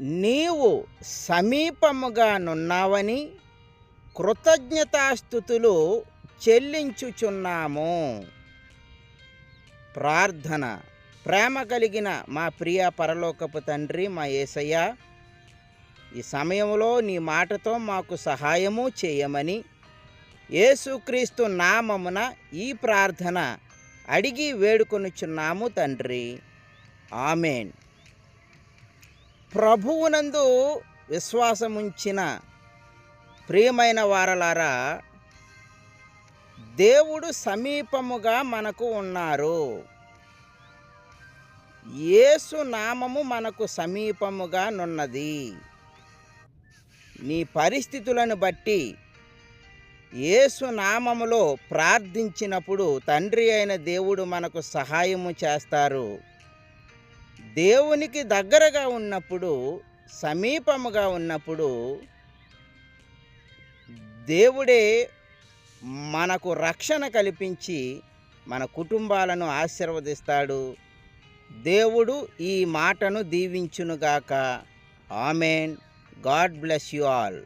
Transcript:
నీవు సమీపముగానున్నావని కృతజ్ఞతాస్థుతులు చెల్లించుచున్నాము. ప్రార్థన. ప్రేమ కలిగిన మా ప్రియ పరలోకపు తండ్రి మా యేసయ్య ఈ సమయంలో నీ మాటతో మాకు సహాయము చేయమని యేసుక్రీస్తు నామమున ఈ ప్రార్థన అడిగి వేడుకొనుచున్నాము తండ్రి. ఆమెన్. ప్రభువునందు విశ్వాసముంచిన ప్రియమైన వారలారా దేవుడు సమీపముగా మనకు ఉన్నారు. యేసు నామము మనకు సమీపముగా నున్నది. నీ పరిస్థితులను బట్టి యేసు నామములో ప్రార్థించినప్పుడు తండ్రి అయిన దేవుడు మనకు సహాయము చేస్తారు. దేవునికి దగ్గరగా ఉన్నప్పుడు సమీపముగా ఉన్నప్పుడు దేవుడే మనకు రక్షణ కల్పించి మన కుటుంబాలను ఆశీర్వదిస్తాడు. దేవుడు ఈ మాటను దీవించునుగాక. Amen. God bless you all.